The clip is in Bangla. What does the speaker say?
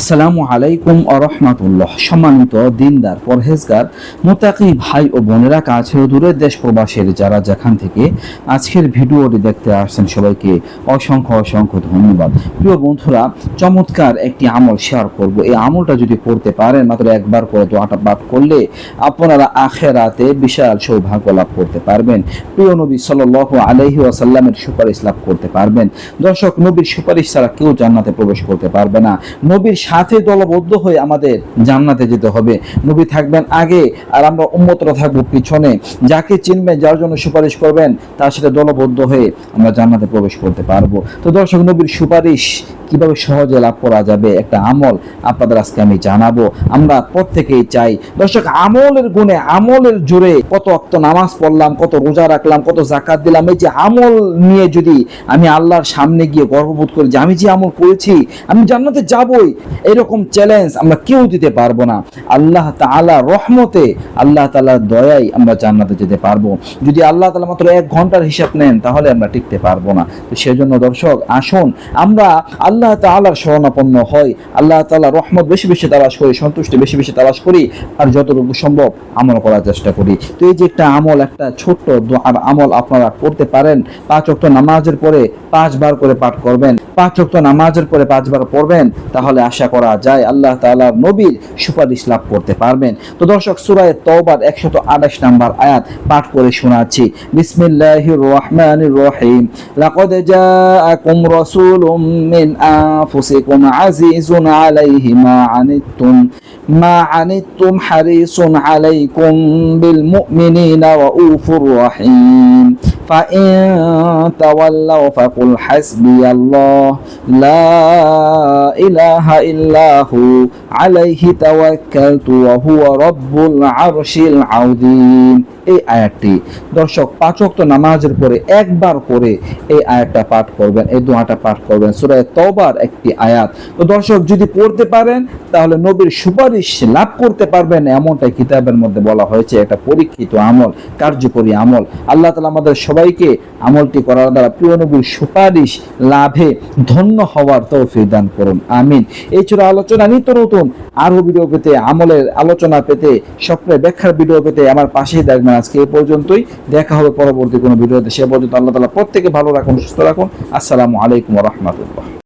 আসসালামু আলাইকুম আরহামাতুল্লাহ সম্মানিত দিনদার, পরহেজগার মোতাকি ভাই ও বোনেরা কাছে দূরের দেশ প্রবাসের যারা যেখান থেকে আজকের ভিডিওটি দেখতে আসছেন সবাইকে অসংখ্য অসংখ্য ধন্যবাদ। প্রিয় বন্ধুরা, চমৎকার একটি আমল শেয়ার করব। এই আমলটা যদি করতে পারেন, মাত্র একবার করে দোয়াটা পাঠ করলে আপনারা আখেরাতে বিশাল সৌভাগ্য লাভ করতে পারবেন। প্রিয় নবী সাল্লাহ আলহি আসাল্লামের সুপারিশ লাভ করতে পারবেন। দর্শক, নবীর সুপারিশ ছাড়া কেউ জান্নাতে প্রবেশ করতে পারবে না। নবীর সাথে দলবদ্ধ হয়ে আমাদের জান্নাতে যেতে হবে। নবী থাকবেন আগে, আর আমরা উন্মতরা থাকব পিছনে। যাকে চিনবেন, যার জন্য সুপারিশ করবেন, তার সাথে দলবদ্ধ হয়ে আমরা জান্নাতে প্রবেশ করতে পারব। তো দর্শক, নবীর সুপারিশ কীভাবে সহজে লাভ করা যাবে? একটা আমল আপনাদের আজকে আমি জানাব। আমরা প্রত্যেকেই চাই, দর্শক, আমলের গুণে, আমলের জোরে কত অক্ত নামাজ পড়লাম, কত রোজা রাখলাম, কত জাকাত দিলাম, এই যে আমল নিয়ে যদি আমি আল্লাহর সামনে গিয়ে গর্ববোধ করি যে আমি যে আমল করেছি, আমি জান্নাতে যাবই, এরকম চ্যালেঞ্জ আমরা কেউ দিতে পারব না। আল্লাহ তাআলা রহমতে, আল্লাহ তাআলার দয়ায় আমরা জান্নাতে যেতে পারব। যদি আল্লাহ তালা মাত্র এক ঘণ্টার হিসাব নেন, তাহলে আমরা টিকতে পারব না। তো সেজন্য দর্শক, আসুন, আমরা আল্লাহ তালার শরণাপন্ন হয়। আল্লাহ তাআলা রহমত বেশি বেশি তালাশ করি, সন্তুষ্টি বেশি বেশি তালাশ করি আর যতটুকু সম্ভব আমল করার চেষ্টা করি। তো এই যে একটা আমল, একটা ছোট্ট আর আমল আপনারা করতে পারেন, পাঁচ অক্ট নামাজের পরে পাঁচবার করে পাঠ করবেন। পাঁচ নামাজের পরে পাঁচবার পড়বেন, তাহলে আশা করা যায় আল্লাহ তাআলার নবীর সুপারিশ লাভ করতে পারবেন। তো দর্শক, সূরায়ে তওবার 128 নাম্বার আয়াত পাঠ করে শোনাচ্ছি। বিসমিল্লাহির রহমানির রহিম। জাআকুম রাসূলুম মিন আনফুসিকুম আজিজুন আলাইহি মা আনিতুম। মা আনিতুম হারিসুন আলাইকুম বিল মুমিনিনা রাউফুর রহিম। فإن تولوا فقل حسبي الله لا إله إلا هو عليه توكلت وهو رب العرش العظيم এই আয়াতটি দর্শক পাঁচ ওয়াক্ত নামাজের পরে একবার করে এই আয়াতটা পাঠ করবেন এই দোয়াটা পাঠ করবেন সূরা তওবার একটি আয়াত তো দর্শক যদি পড়তে পারেন তাহলে নবীর সুপারিশ লাভ করতে পারবেন এমনটাই কিতাবের মধ্যে বলা হয়েছে একটা পরীক্ষিত আমল কার্যকরী আমল আল্লাহ তাআলা আমাদের সবাইকে আমলটি করার দ্বারা প্রিয় নবীর সুপারিশ লাভে ধন্য হওয়ার তৌফিক দান করুন। আমিন। এই ছিল আলোচনা। নিত্য নতুন আরও ভিডিও পেতে, আমলের আলোচনা পেতে, স্বপ্নের ব্যাখ্যার ভিডিও পেতে আমার পাশেই দেখবেন আজকে এ পর্যন্তই। দেখা হবে পরবর্তী কোনো ভিডিওতে। সে পর্যন্ত আল্লাহ তালা প্রত্যেকে ভালো রাখুন, সুস্থ রাখুন। আসসালামু আলাইকুম রহমতুল্লাহ।